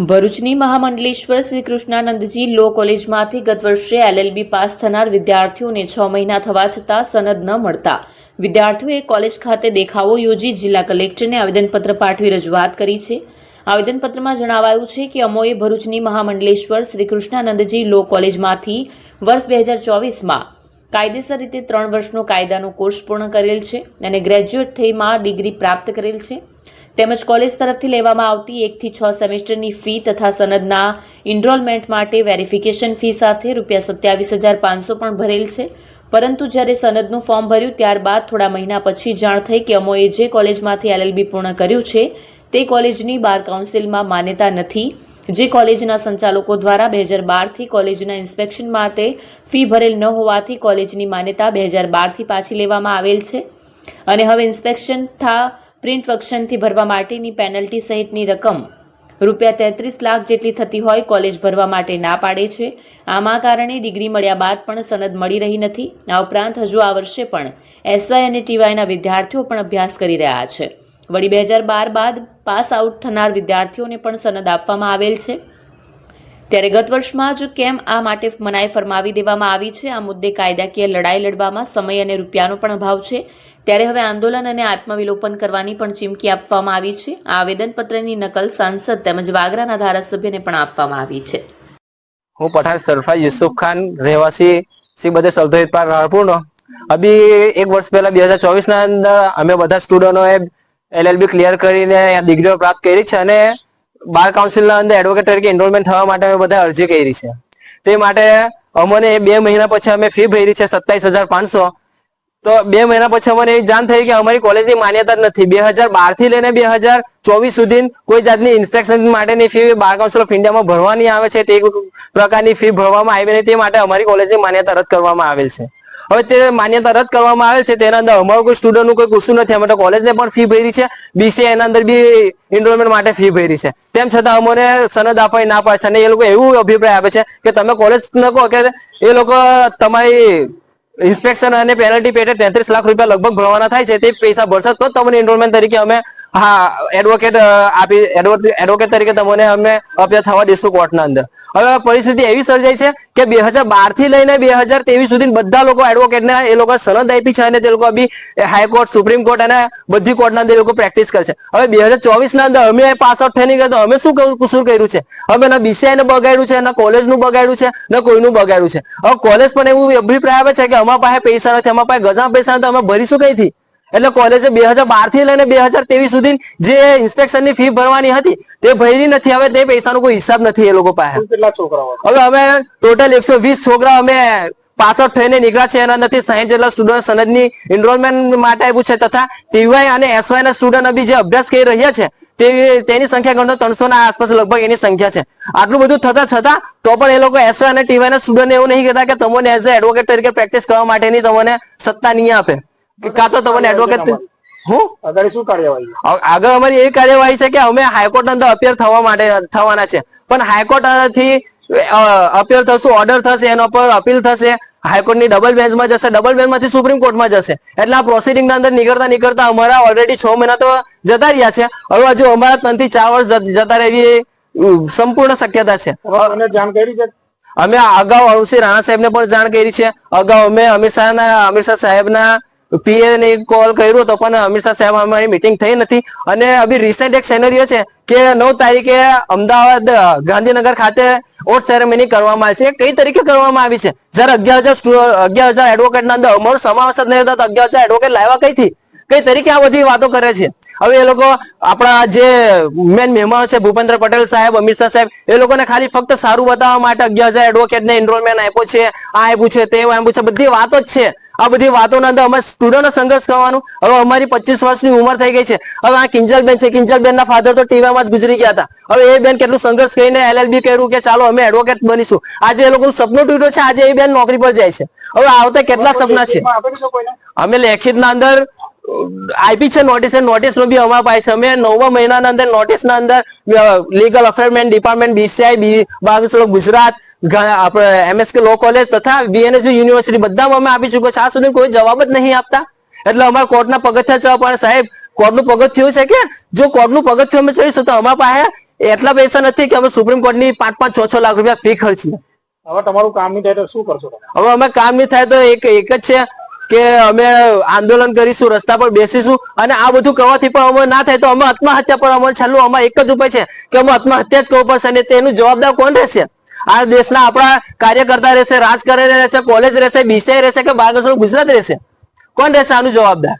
ભરૂચની મહામંડલેશ્વર શ્રી કૃષ્ણાનંદજી લો કોલેજમાંથી ગત વર્ષે એલએલબી પાસ થનાર વિદ્યાર્થીઓને છ મહિના થવા છતાં સનદ ન મળતા. વિદ્યાર્થીઓએ કોલેજ ખાતે દેખાવો યોજી જિલ્લા કલેક્ટરને આવેદનપત્ર પાઠવી રજૂઆત કરી છે. આવેદનપત્રમાં જણાવાયું છે કે અમોએ ભરૂચની મહામંડલેશ્વર શ્રી કૃષ્ણાનંદજી લો કોલેજમાંથી વર્ષ બે હજાર ચોવીસમાં કાયદેસર રીતે ત્રણ વર્ષનો કાયદાનો કોર્સ પૂર્ણ કરેલ છે અને ગ્રેજ્યુએટ થઈમાં ડિગ્રી પ્રાપ્ત કરેલ છે. તેમજ કોલેજ તરફથી લેવામાં આવતી એકથી છ સેમેસ્ટરની ફી તથા સનદના ઇનરોલમેન્ટ માટે વેરિફિકેશન ફી સાથે રૂપિયા સત્યાવીસ હજાર પાંચસો પણ ભરેલ છે. પરંતુ જ્યારે સનદનું ફોર્મ ભર્યું ત્યારબાદ થોડા મહિના પછી જાણ થઈ કે અમોએ જે કોલેજમાંથી એલએલબી પૂર્ણ કર્યું છે, તે કોલેજની બાર કાઉન્સિલમાં માન્યતા નથી. જે કોલેજના સંચાલકો દ્વારા બે હજાર બારથી કોલેજના ઇન્સ્પેક્શન માટે ફી ભરેલ ન હોવાથી કોલેજની માન્યતા બે હજાર બારથી પાછી લેવામાં આવેલ છે. અને હવે ઇન્સ્પેક્શન થા પ્રિન્ટ વક્શનથી ભરવા માટેની પેનલ્ટી સહિતની રકમ રૂપિયા તેત્રીસ લાખ જેટલી થતી હોય કોલેજ ભરવા માટે ના પાડે છે. આમાં કારણે ડિગ્રી મળ્યા બાદ પણ સનદ મળી રહી નથી. આ ઉપરાંત હજુ આ વર્ષે પણ એસવાય અને ટીવાયના વિદ્યાર્થીઓ પણ અભ્યાસ કરી રહ્યા છે. વળી બે હજાર બાર બાદ પાસ આઉટ થનાર વિદ્યાર્થીઓને પણ સનદ આપવામાં આવેલ છે. ત્યારે ગત વર્ષમાં જ કેમ આ માટે મનાઈ ફરમાવી દેવામાં આવી છે? આ મુદ્દે કાયદાકીય લડાઈ લડવામાં સમય અને રૂપિયાનો પણ અભાવ છે. ત્યારે હવે આંદોલન અને આત્મવિલોપન કરવાની પણ ચીમકી આપવામાં આવી છે. આ આવેદનપત્રની નકલ સાંસદ તેમજ વાગરાના ધારાસભ્યને પણ આપવામાં આવી છે. હું પઠાણ સરફા યુસુફ ખાન, રહેવાસી શ્રી બધે સૌધોહિત પાર રાણપુરનો અભી એક વર્ષ પહેલા બે હજાર ચોવીસ ના અંદર અમે બધા સ્ટુડન્ટોએ એલએલબી ક્લિયર કરીને ડિગ્રીઓ પ્રાપ્ત કરી છે અને બાર કાઉન્સિલના અંદર એડવોકેટ તરીકે એનરોલમેન્ટ થવા માટે અમે બધા અરજી કરી છે. તે માટે અમને બે મહિના પછી અમે ફી ભરી છે સત્તાવીસ હજાર પાંચસો. તો બે મહિના પછી અમને એ જાણ થઈ કે અમારી કોલેજની માન્યતા જ નથી. બે હજાર બારથી લઈને બે હજાર ચોવીસ સુધી કોઈ જાતની ઇન્સ્પેક્શન માટેની ફી બાર કાઉન્સિલ ઓફ ઇન્ડિયામાં ભરવાની આવે છે. તે પ્રકારની ફી ભરવામાં આવી નહીં તે માટે અમારી કોલેજની માન્યતા રદ કરવામાં આવેલ છે. હવે તે માન્યતા રદ કરવામાં આવેલ છે, તેના અંદર અમારું કોઈ સ્ટુડન્ટનું કોઈ ગુસ્સું નથી, અમે તો કોલેજને પણ ફી ભરી છે બીસીએ એના અંદર બી એનરોલમેન્ટ માટે ફી ભરી છે. તેમ છતાં અમને સનદ આપવાની ના પાડે છે અને એ લોકો એવું અભિપ્રાય આપે છે કે તમે કોલેજ ન કહો કે એ લોકો તમારી ઇન્સ્પેક્શન અને પેનલ્ટી પેટે તેત્રીસ લાખ રૂપિયા લગભગ ભરવાના થાય છે, તે પૈસા ભરશે તો તમને એનરોલમેન્ટ તરીકે અમે હા એડવોકેટ આપી એડવોકેટ તરીકે તમને અમે અપીલ થવા દઈશું કોર્ટના અંદર. હવે પરિસ્થિતિ એવી સર્જાઈ છે કે બે હજાર બારથી લઈને બે હજાર ત્રેવીસ સુધી બધા લોકો એડવોકેટને એ લોકો સનદ આપી છે અને તે લોકો બી હાઈકોર્ટ સુપ્રીમ કોર્ટ અને બધી કોર્ટના અંદર એ લોકો પ્રેક્ટિસ કરે છે. હવે બે હજાર ચોવીસ ના અંદર અમે પાસ આઉટ થઈને ગયા તો અમે શું કસૂર કર્યું છે? અમે ના બીસીઆઈ ને બગાડ્યું છે, ના કોલેજનું બગાડ્યું છે, ના કોઈનું બગાડ્યું છે. હવે કોલેજ પણ એવું અભિપ્રાય આવે છે કે અમારા પાસે પૈસા નથી, અમારા પાસે ગજા પૈસા નથી, અમે ભરીશું કઈથી એટલે કોલેજે બે હજાર બારથી લઈને બે હજાર ત્રેવીસ સુધી જે ઇન્સ્પેક્શનની ફી ભરવાની હતી તે ભરી નથી. હવે તે પૈસાનો કોઈ હિસાબ નથી એ લોકો પાસે. કેટલા છોકરાઓ હવે અમે ટોટલ એકસો વીસ છોકરા અમે પાસઆઉટ થઈને નીકળ્યા છે. એના નથી સાયન્સ જેટલા સ્ટુડન્ટ સનદની એનરોલમેન્ટ માટે આપ્યું છે તથા ટીવાય અને એસવાય ના સ્ટુડન્ટ બી જે અભ્યાસ કરી રહ્યા છે તેની સંખ્યા ગણતો ત્રણસો ના આસપાસ લગભગ એની સંખ્યા છે. આટલું બધું થતા છતાં તો પણ એ લોકો એસવાય અને ટીવાય ના સ્ટુડન્ટ એવું નહીં કહેતા કે તમને એઝ એ એડવોકેટ તરીકે પ્રેક્ટિસ કરવા માટેની તમને સત્તા નહીં આપે. કે કાં તો તમને એડવોકેટ હું? આગળ શું કાર્યવાહી? આગળ અમારી એ કાર્યવાહી છે કે અમે હાઈકોર્ટ અંદર અપીયર થવા માટે થવાના છે. પણ હાઈકોર્ટથી અપિયર થશું ઓર્ડર થશે એના પર અપીલ થશે. હાઈકોર્ટની ડબલ બેન્ચમાં જશે ડબલ બેન્ચમાંથી સુપ્રીમ કોર્ટમાં જશે. એટલે આ પ્રોસિડિંગ ના અંદર નીકળતા નીકળતા અમારા ઓલરેડી છ મહિના તો જતા રહ્યા છે. હવે હજુ અમારા ત્રણથી ચાર વર્ષ જતા રહેવી સંપૂર્ણ શક્યતા છે. જાણ કરી છે? અમે અગાઉ અંશી રાણા સાહેબને પણ જાણ કરી છે. અગાઉ અમે અમિત શાહના અમિત શાહ સાહેબના પીએ ને કોલ કર્યો હતો પણ અમિત શાહ સાહેબ અમારી મીટિંગ થઈ નથી. અને અભી રિસેન્ટ એક સેનરીઓ છે કે નવ તારીખે અમદાવાદ, ગાંધીનગર ખાતે ઓટ સેરેમની કરવામાં આવી છે. કઈ તરીકે કરવામાં આવી છે? જયારે અગિયાર હજાર અગિયાર હજાર એડવોકેટ ના અંદર અમારો સમાવેશ જ નહીં હતો તો અગિયાર હજાર એડવોકેટ લાવ્યા કઈથી? કઈ તરીકે આ બધી વાતો કરે છે? હવે એ લોકો આપણા જે મેન મહેમાનો છે, ભૂપેન્દ્ર પટેલ સાહેબ અમિત શાહ સાહેબ, એ લોકોને ખાલી ફક્ત સારું બતાવવા માટે અગિયાર હજાર એડવોકેટ ને એનરોલમેન્ટ આપ્યો છે, આ આપ્યું છે તે આપ્યું છે. બધી વાતો જ છે. આ બધી વાતોના અંદર અમે સ્ટુડન્ટો સંઘર્ષ કરવાનું. હવે અમારી પચીસ વર્ષની ઉંમર થઈ ગઈ છે. હવે આ કિંજલબેન છે. કિંજલબેન ના ફાધર તો ટીવામાં જ ગુજરી ગયા હતા. હવે એ બેન કેટલું સંઘર્ષ કરીને એલએલબી કર્યું કે ચાલો અમે એડવોકેટ બનીશું. આજે એ લોકોનું સપનું તૂટ્યું છે. આજે એ બેન નોકરી પર જાય છે. હવે આવતા કેટલા સપના છે? અમે લેખિતના અંદર આપી છે નોટિસ નોટિસ નો બી અમારા પાસે અમે નવમા મહિનાના અંદર નોટિસ ના અંદર લીગલ અફેરમેન્ટ ડિપાર્ટમેન્ટ બીસીઆઈ બાવીસ ગુજરાત આપણે એમએસકે લો કોલેજ તથા બીએનએસયુ યુનિવર્સિટી બધામાં અમે આપી ચૂક્યો છે. આ સુધી કોઈ જવાબ જ નહીં આપતા. એટલે અમારે કોર્ટના પગથિયા ચડવા પડે સાહેબ કોર્ટનું પગથિયું છે કે જો કોર્ટનું પગથિયું અમે ચડીશું તો અમારા પાસે એટલા પૈસા નથી કે અમે સુપ્રીમ કોર્ટની પાંચ પાંચ છ છ લાખ રૂપિયા ફી ખર્ચીએ. હવે તમારું કામ નહીં થાય તો શું કરશો હવે અમે કામ નહીં થાય તો એક એક જ છે કે અમે આંદોલન કરીશું રસ્તા પર બેસીશું અને આ બધું કરવાથી પણ અમે ના થાય તો અમે આત્મહત્યા પર અમે છેલ્લું અમારે એક જ ઉપાય છે કે અમે આત્મહત્યા જ કરવું પડશે અને તેનું જવાબદાર કોણ રહેશે? આ દેશના આપણા કાર્યકર્તા રહેશે રાજકારણી રહેશે કોલેજ રહેશે બીસીઆઈ રહેશે કે બાર ગુજરાત રહેશે? કોણ રહેશે આનું જવાબદાર?